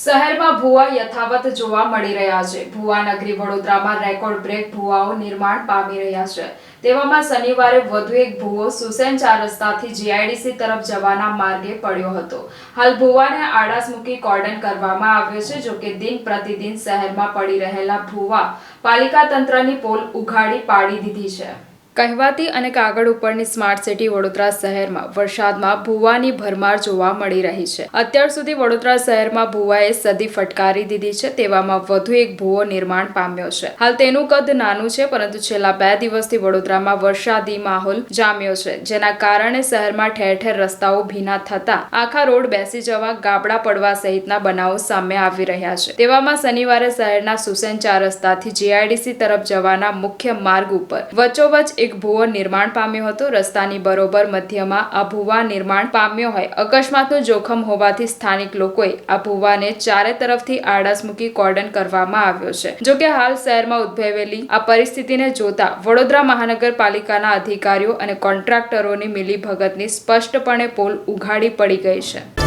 શહેરમાં ભૂવા યથાવત જોવા મળી રહ્યા છે. ભૂવા નગરી વડોદરામાં રેકોર્ડ બ્રેક ભૂવાઓ નિર્માણ પામી રહ્યા છે. તેવામાં શનિવારે વધુ એક ભૂવો સુસેન ચાર રસ્તાથી જીઆઈડીસી તરફ જવાના માર્ગે પડ્યો હતો. હાલ ભૂવાને આડાસ મૂકી કોર્ડન કરવામાં આવ્યો છે જોકે દિન પ્રતિદિન શહેરમાં પડી રહેલા ભૂવા પાલિકા તંત્રની પોલ ઉઘાડી પાડી દીધી છે. કહેવાતી અને કાગળ ઉપરની સ્માર્ટ સિટી વડોદરા શહેરમાં વરસાદમાં ભૂવાની ભરમાર જોવા મળી રહી છે. અત્યાર સુધી વડોદરા શહેરમાં ભૂવાએ સદી ફટકારી દીધી છે, તેવામાં વધુ એક ભૂવો નિર્માણ પામ્યો છે. હાલ તેનું કદ નાનું છે, પરંતુ છેલ્લા બે દિવસથી વડોદરામાં વરસાદી માહોલ જામ્યો છે, જેના કારણે શહેરમાં ઠેર ઠેર રસ્તાઓ ભીના થતા આખા રોડ બેસી જવા ગાબડા પડવા સહિતના બનાવો સામે આવી રહ્યા છે. તેવામાં શનિવારે શહેરના સુસેન ચાર રસ્તાથી જીઆઈડીસી તરફ જવાના મુખ્ય માર્ગ ઉપર વચ્ચોવચ એક ભૂવો નિર્માણ પામ્યો હતો. રસ્તાની બરોબર મધ્યમાં આ ભુવા નિર્માણ પામ્યો હોય. અકસ્માતનું જોખમ હોવાથી સ્થાનિક લોકોએ આ ભુવાને ચારે તરફથી આડાસ મૂકી કોર્ડન કરવામાં આવ્યો છે. જોકે હાલ શહેરમાં ઉદ્ભવેલી આ પરિસ્થિતિને જોતા વડોદરા મહાનગરપાલિકાના અધિકારીઓ અને કોન્ટ્રાક્ટરોની મિલીભગતની સ્પષ્ટપણે પોલ ઉઘાડી પડી ગઈ છે.